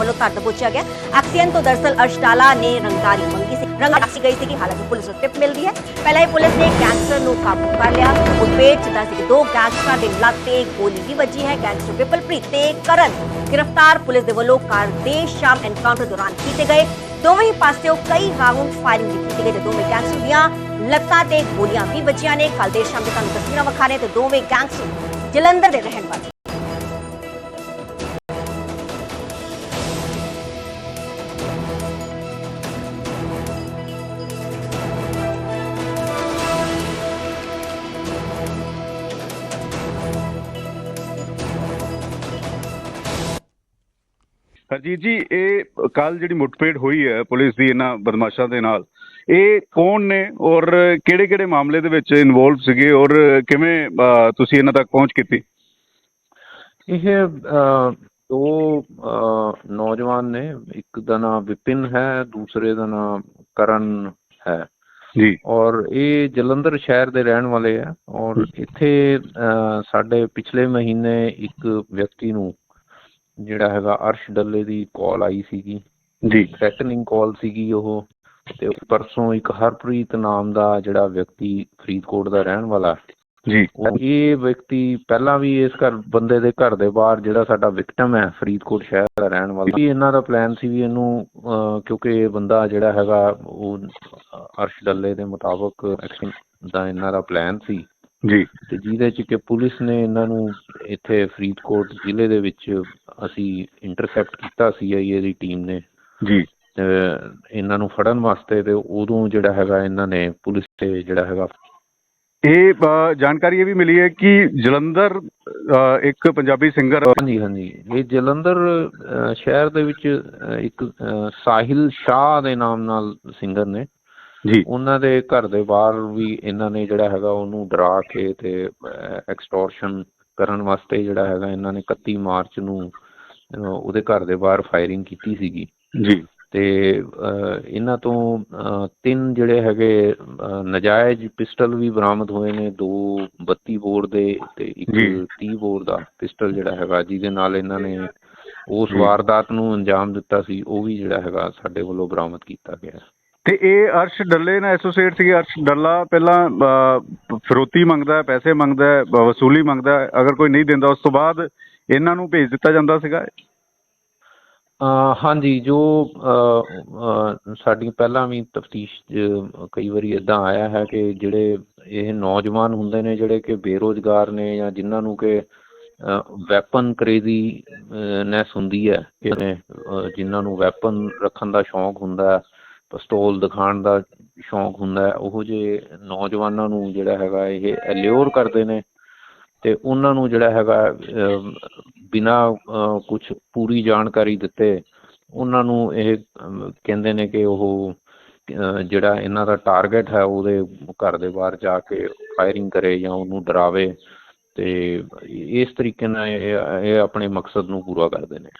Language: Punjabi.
ਵੱਲੋਂ ਧਰ ਦਬੋਚਿਆ ਗਿਆ ਐਕਸੀਅਨ ਤੋਂ ਦਰਸਲ ਅਰਸ਼ਡਾਲਾ ਨੇ ਰੰਗਦਾਰੀ ਮੰਗੀ ਸੀ ਰੰਗਦਾਰੀ ਗਈ ਸੀ ਕਿ ਹਾਲਾਂਕਿ ਪੁਲਿਸ ਨੂੰ ਟਿਪ ਮਿਲਦੀ ਹੈ ਪਹਿਲਾਂ ਹੀ ਪੁਲਿਸ ਨੇ ਗੈਂਗਸਟਰ ਨੂੰ ਕਾਬੂ ਕਰ ਲਿਆ ਮੁਠਭੇੜ ਚ ਦੱਸ ਕਿ ਦੋ ਗੈਂਗਸਟਰਾਂ ਦੇ ਲੱਤ ਤੇ ਗੋਲੀ ਵੀ ਵੱਜੀ ਹੈ ਗੈਂਗਸਟਰ ਵਿਪਲਪ੍ਰੀਤ ਤੇ ਕਰਨ ਗ੍ਰਿਫਤਾਰ ਪੁਲਿਸ ਦੇ ਵੱਲੋਂ ਕਾਰ ਦੇਰ ਸ਼ਾਮ ਐਨਕਾਊਂਟਰ ਦੌਰਾਨ ਕੀਤੇ ਗਏ ਦੋਵੇਂ ਹੀ ਪਾਸਿਓਂ ਕਈ ਰਾਉਂਡ ਫਾਇਰਿੰਗ ਵੀ ਕੀਤੀ ਗਈ ਤੇ ਦੋਵੇਂ ਗੈਂਗਸਟਰ ਦੀਆਂ ਲੱਤਾਂ ਤੇ ਗੋਲੀਆਂ ਵੀ ਵੱਜੀਆਂ ਨੇ ਕੱਲ ਦੇਰ ਸ਼ਾਮ ਦੇ ਤੁਹਾਨੂੰ ਤਸਵੀਰਾਂ ਵਿਖਾ ਰਹੇ ਤੇ ਦੋਵੇਂ ਗੈਂਗਸਟਰ ਜਲੰਧਰ ਦੇ ਰਹਿਣ ਵਾਲੇ ਹਰਜੀਤ ਜੀ ਇਹ ਕੱਲ ਜਿਹੜੀ ਮੁੱਠਭੇੜ ਹੋਈ ਹੈ ਪੁਲਿਸ ਦੀ ਇਹਨਾਂ ਬਦਮਾਸ਼ਾਂ ਦੇ ਨਾਲ ਇਹ ਕੌਣ ਨੇ ਔਰ ਕਿਹੜੇ ਕਿਹੜੇ ਮਾਮਲੇ ਦੇ ਵਿੱਚ ਇਨਵੋਲਵ ਸੀਗੇ ਔਰ ਕਿਵੇਂ ਤੁਸੀਂ ਇਹਨਾਂ ਤੱਕ ਪਹੁੰਚ ਕੀਤੀ? ਇਹ ਦੋ ਨੌਜਵਾਨ ਨੇ ਇੱਕ ਦਾ ਨਾਮ ਵਿਪਿਨ ਹੈ ਦੂਸਰੇ ਦਾ ਨਾਮ ਕਰਨ ਹੈ। ਜੀ। ਔਰ ਇਹ ਜਲੰਧਰ ਸ਼ਹਿਰ ਦੇ ਰਹਿਣ ਵਾਲੇ ਆ ਔਰ ਇੱਥੇ ਸਾਡੇ ਪਿਛਲੇ ਮਹੀਨੇ ਇੱਕ ਵਿਅਕਤੀ ਨੂੰ ਜਿਹੜਾ ਹੈਗਾ ਅਰਸ਼ ਡੱਲੇ ਦੀ ਕਾਲ ਆਈ ਸੀਗੀ। ਜੀ। ਥ੍ਰੈਟਨਿੰਗ ਕਾਲ ਸੀਗੀ ਉਹ। ਤੇ ਪਰਸੋਂ ਇੱਕ ਹਰਪ੍ਰੀਤ ਨਾਮ ਦਾ ਜਿਹੜਾ ਵਿਅਕਤੀ ਫਰੀਦਕੋਟ ਦਾ ਰਹਿਣ ਵਾਲਾ। ਜੀ। ਇਹ ਵਿਅਕਤੀ ਪਹਿਲਾਂ ਵੀ ਇਸ ਘਰ ਬੰਦੇ ਦੇ ਘਰ ਦੇ ਬਾਹਰ ਜਿਹੜਾ ਸਾਡਾ ਵਿਕਟਮ ਹੈ ਫਰੀਦਕੋਟ ਸ਼ਹਿਰ ਦਾ ਰਹਿਣ ਵਾਲਾ। ਵੀ ਇਹਨਾਂ ਦਾ ਪਲਾਨ ਸੀ ਵੀ ਇਹਨੂੰ ਕਿਉਂਕਿ ਇਹ ਬੰਦਾ ਜਿਹੜਾ ਹੈਗਾ ਉਹ ਅਰਸ਼ ਡੱਲੇ ਦੇ ਮੁਤਾਬਕ ਐਕਸ਼ਨ ਦਾ ਇਹਨਾਂ ਦਾ ਪਲਾਨ ਸੀ। ਜੀ। ਤੇ ਜਿਹਦੇ ਚ ਕਿ ਪੁਲਿਸ ਨੇ ਇਹਨਾਂ ਨੂੰ ਇੱਥੇ ਫਰੀਦਕੋਟ ਜ਼ਿਲ੍ਹੇ ਦੇ ਵਿੱਚ ਅਸੀਂ ਇੰਟਰਸੈਪਟ ਕੀਤਾ ਸੀਆਈਏ ਦੀ ਟੀਮ ਨੇ। ਜੀ। ਇਹਨਾਂ ਨੂੰ ਫੜਨ ਵਾਸਤੇ ਤੇ ਉਦੋਂ ਜਿਹੜਾ ਹੈਗਾ ਇਹਨਾਂ ਨੇ ਪੁਲਿਸ ਤੇ ਜਿਹੜਾ ਹੈਗਾ ਇਹ ਜਾਣਕਾਰੀ ਇਹ ਵੀ ਮਿਲੀ ਹੈ ਕਿ ਜਲੰਧਰ ਇੱਕ ਪੰਜਾਬੀ ਸਿੰਗਰ ਹਾਂਜੀ ਹਾਂਜੀ। ਇਹ ਜਲੰਧਰ ਸ਼ਹਿਰ ਦੇ ਵਿੱਚ ਇੱਕ ਸਾਹਿਲ ਸ਼ਾਹ ਦੇ ਨਾਮ ਨਾਲ ਸਿੰਗਰ ਨੇ। ਜੀ ਉਹਨਾਂ ਦੇ ਘਰ ਦੇ ਬਾਹਰ ਵੀ ਇਹਨਾਂ ਨੇ ਜਿਹੜਾ ਹੈਗਾ ਉਹਨੂੰ ਡਰਾ ਕੇ ਤੇ ਐਕਸਟੋਰਸ਼ਨ ਕਰਨ ਵਾਸਤੇ ਜਿਹੜਾ ਹੈਗਾ ਇਹਨਾਂ ਨੇ 31 ਮਾਰਚ ਨੂੰ ਉਹਦੇ ਘਰ ਦੇ ਬਾਹਰ ਫਾਇਰਿੰਗ ਕੀਤੀ ਸੀਗੀ ਜੀ ਤੇ ਇਹਨਾਂ ਤੋਂ ਤਿੰਨ ਜਿਹੜੇ ਹੈਗੇ ਨਜਾਇਜ਼ ਪਿਸਟਲ ਵੀ ਬਰਾਮਦ ਹੋਏ ਨੇ ਦੋ 32 ਬੋਰ ਦੇ ਤੇ ਇੱਕ ਜੀ। 30 ਬੋਰ ਦਾ ਪਿਸਟਲ ਜਿਹੜਾ ਹੈਗਾ ਜਿਹਦੇ ਨਾਲ ਇਹਨਾਂ ਨੇ ਉਸ। ਵਾਰਦਾਤ ਨੂੰ ਅੰਜਾਮ ਦਿੱਤਾ ਸੀ ਉਹ ਵੀ ਜਿਹੜਾ ਹੈਗਾ ਸਾਡੇ ਵੱਲੋਂ ਬਰਾਮਦ ਕੀਤਾ ਗਿਆ ਤੇ ਇਹ ਅਰਸ਼ ਡੱਲੇ ਨਾਲ ਐਸੋਸੀਏਟ ਸੀਗੇ। ਅਰਸ਼ ਡੱਲਾ ਪਹਿਲਾਂ ਅਹ, ਮੰਗਦਾ ਪੈਸੇ ਮੰਗਦਾ ਵਸੂਲੀ ਮੰਗਦਾ। ਅਗਰ ਕੋਈ ਨਹੀਂ ਦਿੰਦਾ ਉਸ ਤੋਂ ਬਾਅਦ ਇਹਨਾਂ ਨੂੰ ਭੇਜ ਦਿੱਤਾ ਜਾਂਦਾ ਸੀਗਾ ਹਾਂਜੀ ਜੋ ਸਾਡੀ ਪਹਿਲਾਂ ਵੀ ਤਫਤੀਸ਼ ਕਈ ਵਾਰੀ ਇਦਾਂ ਆਇਆ ਹੈ ਕਿ ਜਿਹੜੇ ਇਹ ਨੌਜਵਾਨ ਹੁੰਦੇ ਨੇ ਜਿਹੜੇ ਕਿ ਬੇਰੋਜ਼ਗਾਰ ਨੇ ਜਾਂ ਜਿਨ੍ਹਾਂ ਨੂੰ ਕਿ ਵੈਪਨ ਕਰੇਜ਼ੀ ਨੈਸ ਹੁੰਦੀ ਹੈ ਜਿਨ੍ਹਾਂ ਨੂੰ ਵੈਪਨ ਰੱਖਣ ਦਾ ਸ਼ੌਂਕ ਹੁੰਦਾ ਹੈ ਪਿਸਤੌਲ ਦਿਖਾਉਣ ਦਾ ਸ਼ੌਂਕ ਹੁੰਦਾ ਹੈ। ਉਹ ਜੇ ਨੌਜਵਾਨਾਂ ਨੂੰ ਜਿਹੜਾ ਹੈਗਾ ਇਹ ਅਲਿਓਰ ਕਰਦੇ ਨੇ ਤੇ ਉਹਨਾਂ ਨੂੰ ਜਿਹੜਾ ਹੈਗਾ ਅਮ, ਬਿਨਾਂ ਕੁਝ ਪੂਰੀ ਜਾਣਕਾਰੀ ਦਿੱਤੇ ਉਹਨਾਂ ਨੂੰ ਇਹ ਕਹਿੰਦੇ ਨੇ ਕਿ ਉਹ ਜਿਹੜਾ ਇਹਨਾਂ ਦਾ ਟਾਰਗੇਟ ਹੈ ਉਹਦੇ ਘਰ ਦੇ ਬਾਹਰ ਜਾ ਕੇ ਫਾਇਰਿੰਗ ਕਰੇ ਜਾਂ ਉਹਨੂੰ ਡਰਾਵੇ ਤੇ ਇਸ ਤਰੀਕੇ ਨਾਲ ਇਹ ਇਹ ਆਪਣੇ ਮਕਸਦ ਨੂੰ ਪੂਰਾ ਕਰਦੇ ਨੇ।